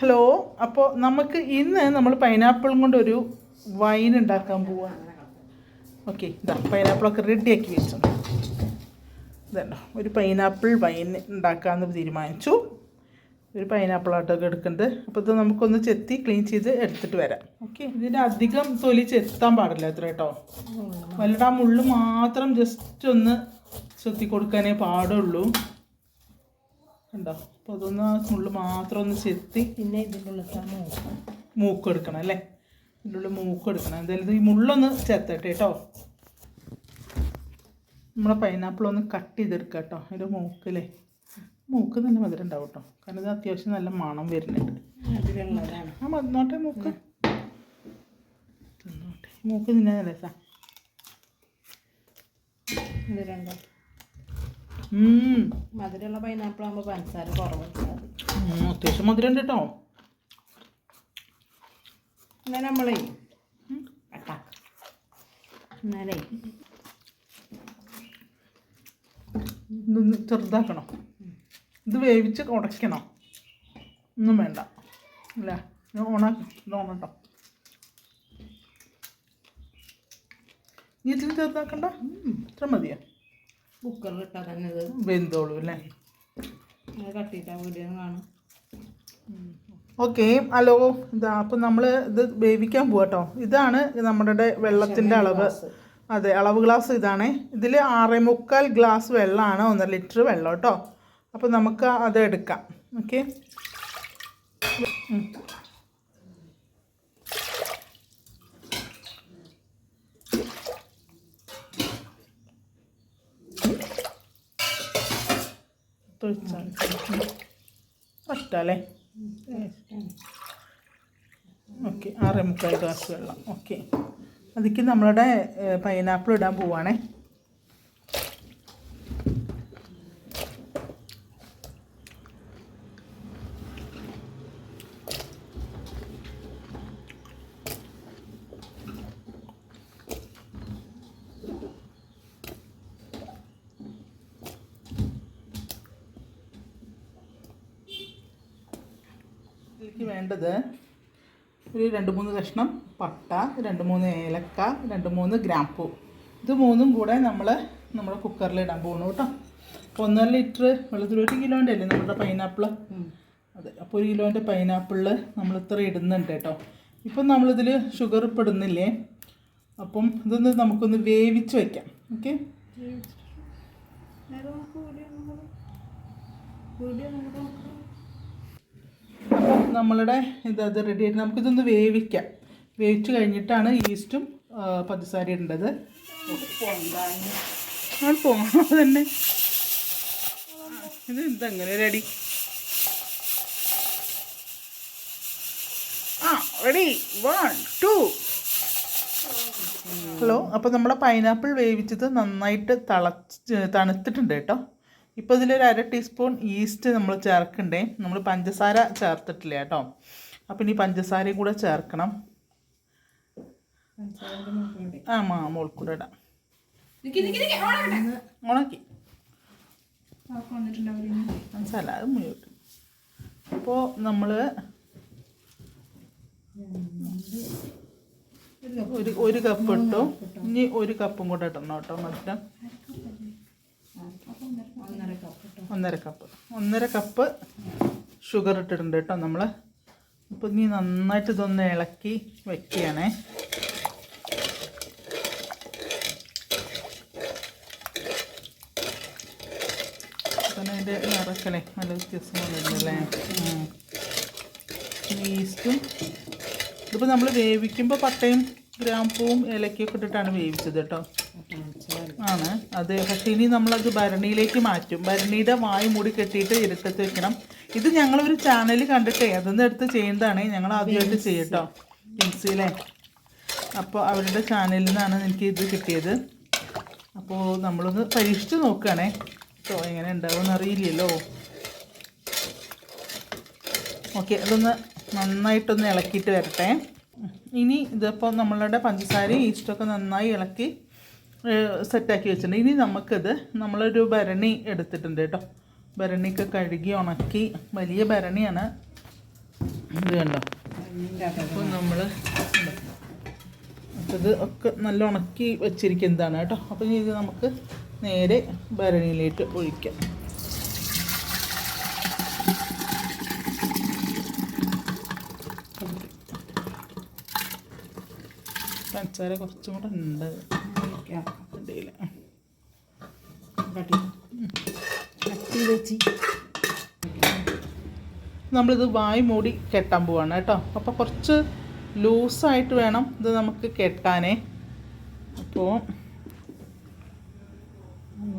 Hello അപ്പോൾ നമുക്ക് ഇന്ന് നമ്മൾ പൈനാപ്പിളും കൊണ്ടൊരു വൈൻ ഉണ്ടാക്കാൻ പോവാണ് ഓക്കെ ഇതാ പൈനാപ്പിളൊക്കെ റെഡിയാക്കി വെച്ചു ഇതല്ലോ ഒരു പൈനാപ്പിൾ വൈൻ ഉണ്ടാക്കാമെന്ന് തീരുമാനിച്ചു. ഒരു പൈനാപ്പിൾ ആട്ടൊക്കെ എടുക്കുന്നുണ്ട് അപ്പോൾ ഇത് നമുക്കൊന്ന് ചെത്തി ക്ലീൻ ചെയ്ത് എടുത്തിട്ട് വരാം. ഓക്കെ ഇതിന്റെ അധികം തൊലി ചെത്താൻ പാടില്ല അത്ര കേട്ടോ. വല്ലടാ മുള്ള് മാത്രം ജസ്റ്റ് ഒന്ന് ചെത്തി കൊടുക്കാനേ പാടുള്ളൂ. കണ്ടോ? അപ്പോൾ അതൊന്ന് ആ മുള്ള് മാത്രം ഒന്ന് ചെത്തി പിന്നെ ഇതിന്റെ ഉള്ളിൽ മൂക്ക്. എടുക്കണം അല്ലേ? ഇതിന്റെ ഉള്ളിൽ മൂക്ക് എടുക്കണം എന്തായാലും ഈ മുള്ളൊന്ന് ചെത്തട്ടെ കേട്ടോ നമ്മളെ പൈനാപ്പിൾ ഒന്ന് കട്ട് ചെയ്തെടുക്കുക കേട്ടോ അതിന്റെ മൂക്കല്ലേ മൂക്ക് തന്നെ മധുരം ഉണ്ടാവും കേട്ടോ കാരണം ഇത് അത്യാവശ്യം നല്ല മണം വരുന്നുണ്ട്. ആ മതിനോട്ടെ മൂക്ക്. മൂക്ക് തിന്നാൻ രസാ ഇത് രണ്ടോ. മധുരമുള്ള പൈനാപ്പിൾ ആകുമ്പോൾ പഞ്ചസാര കുറവ് അത്യാവശ്യം മധുരം ഉണ്ട് കേട്ടോ എന്നാൽ നമ്മളേ എന്നാലേ. ഇതൊന്ന് ചെറുതാക്കണം. ഇത് വേവിച്ച് ഉടയ്ക്കണം. ഒന്നും വേണ്ട. അല്ല? ഓണാക്കണം ഓണാക്കാം ഇത് ഓണട്ടോ. നീ ഇതിന് ചെറുതാക്കണ്ട? ഇത്ര മതിയോ? കുക്കറിൽ ഇട്ടാൽ തന്നെ ഇത്. വെന്തോളൂ അല്ലേ അത് കട്ടിയിട്ടാ വീഡിയോ കാണും. ഓക്കെ ഹലോ ഇതാ അപ്പം നമ്മൾ ഇത് വേവിക്കാൻ പോവാട്ടോ ഇതാണ് നമ്മുടെ വെള്ളത്തിന്റെ അളവ്. അതെ അളവ് ഗ്ലാസ് ഇതാണ്. ഇതിൽ ആറേ മുക്കാൽ ഗ്ലാസ് വെള്ളമാണ് ഒന്നര ലിറ്റർ വെള്ളം കേട്ടോ അപ്പോൾ നമുക്ക് അത് എടുക്കാം. ഓക്കെ? പറ്റാല്ലേ ഓക്കെ ആറേ മുക്കാൽ ഗ്ലാസ് വെള്ളം. ഓക്കെ. അതിക്ക് നമ്മളുടെ പൈനാപ്പിൾ ഇടാൻ പോവാണേ. ഇതിലേക്ക് വേണ്ടത് ഒരു രണ്ട് മൂന്ന് കഷ്ണം പട്ട രണ്ട് മൂന്ന് ഏലക്ക രണ്ട് മൂന്ന് ഗ്രാമ്പൂ. ഇത് മൂന്നും കൂടെ നമ്മൾ നമ്മുടെ കുക്കറിൽ ഇടാൻ പോകണം കേട്ടോ. അപ്പോൾ ഒന്നര ലിറ്റർ വെള്ളത്തിൽ ഒരു കിലോന്റെ അല്ലേ നമ്മുടെ പൈനാപ്പിൾ അതെ. അപ്പോൾ ഒരു കിലോന്റെ പൈനാപ്പിളിൽ നമ്മൾ ഇത്ര ഇടുന്നുണ്ട് കേട്ടോ. ഇപ്പം നമ്മളിതിൽ ഷുഗർ ഇപ്പം ഇടുന്നില്ലേ അപ്പം ഇതൊന്ന് നമുക്കൊന്ന് വേവിച്ച് വയ്ക്കാം ഓക്കെ അപ്പം നമ്മളുടെ ഇത് അത് റെഡി ആയിട്ട് നമുക്കിതൊന്ന് വേവിക്കാം. വേവിച്ച് കഴിഞ്ഞിട്ടാണ് ഈസ്റ്റും പഞ്ചസാര ഇടേണ്ടത്. ആ പോകണം തന്നെ ഇത് എന്തങ്ങനെ റെഡി ആ റെഡി വൺ ടു ഹലോ അപ്പോൾ നമ്മുടെ പൈനാപ്പിൾ വേവിച്ചത് നന്നായിട്ട് തിളച്ച് തണുത്തിട്ടുണ്ട് കേട്ടോ. ഇപ്പോൾ ഇതിലൊരു അര ടീസ്പൂൺ ഈസ്റ്റ് നമ്മൾ ചേർക്കണ്ടേ? നമ്മൾ പഞ്ചസാര ചേർത്തിട്ടില്ല കേട്ടോ? അപ്പം ഇനി പഞ്ചസാരയും കൂടെ ചേർക്കണം. ആ മാ മോൾ കൂടെ ഇടാം ഉണക്കി. അത് മുഴുവൻ അപ്പോൾ നമ്മൾ ഒരു ഒരു കപ്പ് ഇട്ടു. ഇനി ഒരു കപ്പും കൂടെ ഇടണം കേട്ടോ മധുരം ഒന്നര കപ്പ് ഒന്നര കപ്പ് ഷുഗർ ഇട്ടിട്ടുണ്ട് കേട്ടോ നമ്മൾ അപ്പോൾ ഇനി നന്നായിട്ട് ഇതൊന്ന് ഇളക്കി വയ്ക്കുകയാണേ അതിന്റെ നിറക്കലേ നല്ല വ്യത്യാസം. ഇനി ഈസ്റ്റും ഇതിപ്പോൾ നമ്മൾ വേവിക്കുമ്പോൾ പട്ടയും ഗ്രാമ്പൂവും ഏലക്കയൊക്കെ ഇട്ടിട്ടാണ് വേവിച്ചത് കേട്ടോ. ആണ്. അത് പക്ഷേ ഇനി നമ്മളത് ഭരണിയിലേക്ക് മാറ്റും. ഭരണിയുടെ വായു മൂടി കെട്ടിയിട്ട് ഇരുട്ടത്ത് വെക്കണം. ഇത് ഞങ്ങളൊരു ചാനൽ കണ്ടിട്ടേ അതൊന്നും എടുത്ത് ചെയ്യുന്നതാണ്. ഞങ്ങൾ ആദ്യമായിട്ട് ചെയ്യട്ടോ. മിക്സിയിലെ അപ്പോൾ അവരുടെ ചാനലിൽ നിന്നാണ് എനിക്ക് ഇത് കിട്ടിയത്. അപ്പോൾ നമ്മളൊന്ന് പരീക്ഷിച്ച് നോക്കുകയാണേ. കേട്ടോ എങ്ങനെ ഉണ്ടാവുമെന്ന് അറിയില്ലല്ലോ. ഓക്കെ അതൊന്ന് നന്നായിട്ടൊന്ന് ഇളക്കിയിട്ട് വരട്ടെ. ഇനി ഇതിപ്പോൾ നമ്മളുടെ പഞ്ചസാരയും ഈസ്റ്റൊക്കെ നന്നായി ഇളക്കി സെറ്റാക്കി വെച്ചിട്ടുണ്ട്. ഇനി നമുക്കിത് നമ്മളൊരു ഭരണി എടുത്തിട്ടുണ്ട് കേട്ടോ. ഭരണിയൊക്കെ കഴുകി ഉണക്കി. വലിയ ഭരണിയാണ്. ഇത് കണ്ടോ? അപ്പോൾ നമ്മൾ ഇത് ഒക്കെ നല്ല ഉണക്കി വെച്ചിരിക്കുന്നതാണ് കേട്ടോ. അപ്പോൾ ഇത് നമുക്ക് നേരെ ഭരണിയിലേക്ക് ഒഴിക്കാം. പഞ്ചസാര കുറച്ചും കൂടെ ഉണ്ട്. ഇടയിൽ കട്ടി വെച്ച്. നമ്മളിത് വായി മൂടി കെട്ടാൻ പോവാണ് കേട്ടോ. അപ്പോൾ കുറച്ച് ലൂസായിട്ട് വേണം ഇത് നമുക്ക് കെട്ടാനേ. അപ്പോൾ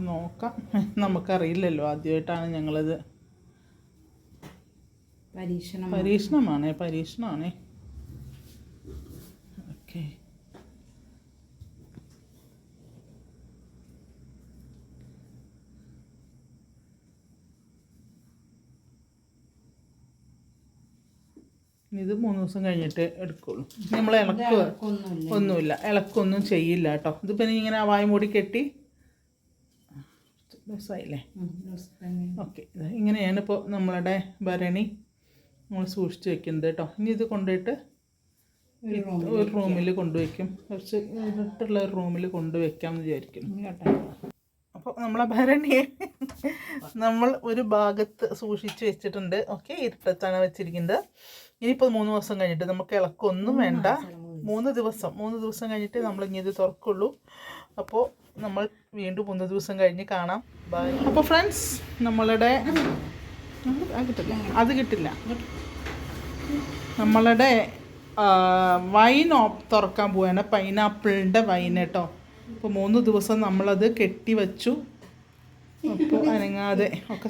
നോക്കാം. നമുക്കറിയില്ലല്ലോ ആദ്യമായിട്ടാണ് ഞങ്ങളിത്. പരീക്ഷണം. പരീക്ഷണമാണേ പരീക്ഷണമാണേ. ഓക്കെ. ഇത് മൂന്ന് ദിവസം കഴിഞ്ഞിട്ട് എടുക്കുള്ളൂ. നമ്മൾ ഇളക്ക് ഒന്നുമില്ല. ഇളക്കൊന്നും ചെയ്യില്ല കേട്ടോ. ഇതിപ്പോൾ ഇങ്ങനെ വായ മൂടി കെട്ടി ദിവസമായില്ലേ ഓക്കെ. ഇങ്ങനെയാണ് ഇപ്പോൾ നമ്മളുടെ ഭരണി നമ്മൾ സൂക്ഷിച്ച് വെക്കുന്നത് കേട്ടോ. ഇനി ഇത് കൊണ്ടുപോയിട്ട് ഒരു റൂമിൽ കൊണ്ടുവയ്ക്കും കുറച്ച് ഇരുട്ടുള്ള ഒരു റൂമിൽ കൊണ്ടുവയ്ക്കാം എന്ന് വിചാരിക്കുന്നു. വിചാരിക്കും അപ്പോൾ നമ്മളെ ഭരണിയെ നമ്മൾ ഒരു ഭാഗത്ത് സൂക്ഷിച്ച് വെച്ചിട്ടുണ്ട്. ഓക്കെ ഇരുട്ടത്താണ് വെച്ചിരിക്കുന്നത്. ഇനിയിപ്പോൾ മൂന്ന് ദിവസം കഴിഞ്ഞിട്ട് നമുക്ക് ഇളക്കൊന്നും വേണ്ട. മൂന്ന് ദിവസം. മൂന്ന് ദിവസം കഴിഞ്ഞിട്ട് നമ്മൾ ഇനി ഇത് തുറക്കുള്ളൂ. അപ്പോൾ നമ്മൾ വീണ്ടും മൂന്ന് ദിവസം കഴിഞ്ഞ് കാണാം. ബൈ അപ്പോൾ ഫ്രണ്ട്സ് നമ്മളുടെ അത് കിട്ടില്ല. അത് കിട്ടില്ല നമ്മളുടെ വൈൻ തുറക്കാൻ പോവാണ്. പൈനാപ്പിളിന്റെ വൈൻ കേട്ടോ. അപ്പോൾ മൂന്ന് ദിവസം നമ്മളത് കെട്ടി വെച്ചു. അപ്പോൾ അനങ്ങാതെ ഒക്കെ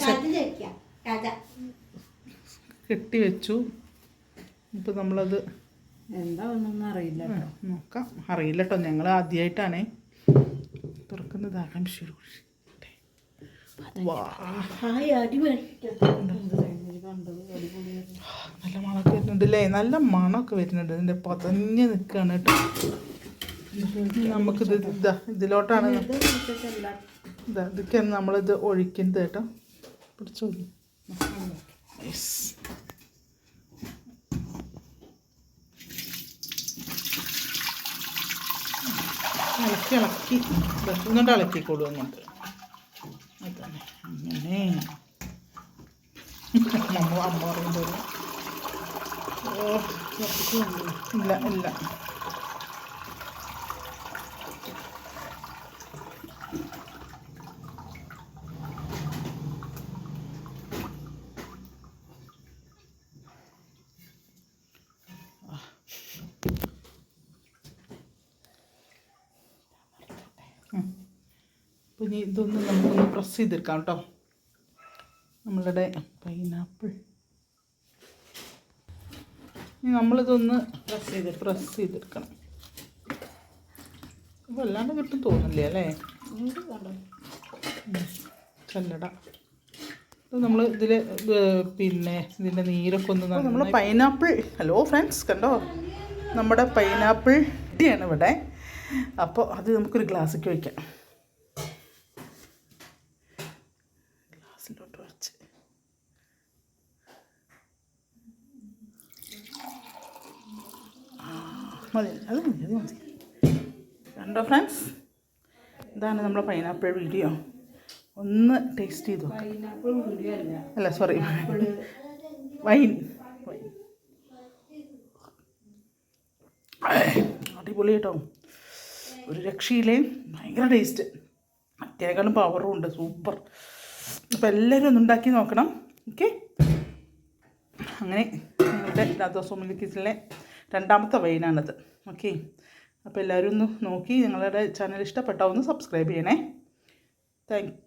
കെട്ടി വെച്ചു. ഇപ്പോൾ നമ്മളത് എന്താ ഒന്നും അറിയില്ല നോക്കാം. അറിയില്ല കേട്ടോ ഞങ്ങൾ ആദ്യമായിട്ടാണേ തുറക്കുന്നത്. ആകാംക്ഷ വാ. ഹായ് അടിപൊളി. നല്ല മണമൊക്കെ വരുന്നുണ്ട് അല്ലേ നല്ല മണമൊക്കെ വരുന്നുണ്ട്. ഇതിന്റെ പതഞ്ഞ് നിൽക്കുകയാണ് കേട്ടോ. നമുക്കിത് ഇതാ ഇതിലോട്ടാണ് ഇത് ഇതൊക്കെയാണ് നമ്മളിത് ഒഴിക്കുന്നത് കേട്ടോ. പിടിച്ചോളൂ. ഇളക്കി ഇളക്കി എന്നിട്ട് ഇളക്കിക്കോളൂ അങ്ങോട്ട്. അതന്നെ അങ്ങനെ. അമ്മ അമ്മ പറയുമ്പോൾ ഇല്ല ഇല്ല. അപ്പോൾ ഇനി ഇതൊന്ന് നമുക്കൊന്ന് പ്രസ് ചെയ്തെടുക്കാം കേട്ടോ നമ്മളുടെ പൈനാപ്പിൾ ഇനി നമ്മളിതൊന്ന് പ്രസ് ചെയ്ത് പ്രസ് ചെയ്തെടുക്കണം. അപ്പോൾ അല്ലാണ്ട് കിട്ടും തോന്നില്ലേ അല്ലേ? ചല്ലട. നമ്മൾ ഇതിൽ പിന്നെ ഇതിന്റെ നീരൊക്കെ ഒന്ന് നമ്മൾ പൈനാപ്പിൾ ഹലോ ഫ്രണ്ട്സ് കണ്ടോ? നമ്മുടെ പൈനാപ്പിൾ ആണ് ഇവിടെ. അപ്പോൾ അത് നമുക്കൊരു ഗ്ലാസ്സിലേക്ക് വയ്ക്കാം ഗ്ലാസ്സിലോട്ട് വെച്ച് ആ, മതി. അത് മതി അത് മതി. കണ്ടോ ഫ്രണ്ട്സ് ഇതാണ് നമ്മുടെ പൈനാപ്പിൾ വീഡിയോ ഒന്ന് ടേസ്റ്റ് ചെയ്തു. അല്ല. സോറി വൈൻ വൈൻ അടിപൊളി കേട്ടോ. ഒരു രക്ഷയില്ലേ? ഭയങ്കര ടേസ്റ്റ് മറ്റേക്കാളും പവറും ഉണ്ട്. സൂപ്പർ അപ്പോൾ എല്ലാവരും ഒന്ന് ഉണ്ടാക്കി നോക്കണം. ഓക്കെ അങ്ങനെ ഞങ്ങളുടെ രാധാസ്വാമി കിച്ചണിലെ രണ്ടാമത്തെ വൈനാണിത്. ഓക്കെ അപ്പോൾ എല്ലാവരും ഒന്ന് നോക്കി. നിങ്ങളുടെ ചാനൽ ഇഷ്ടപ്പെട്ടാൽ ഒന്ന് സബ്സ്ക്രൈബ് ചെയ്യണേ. താങ്ക്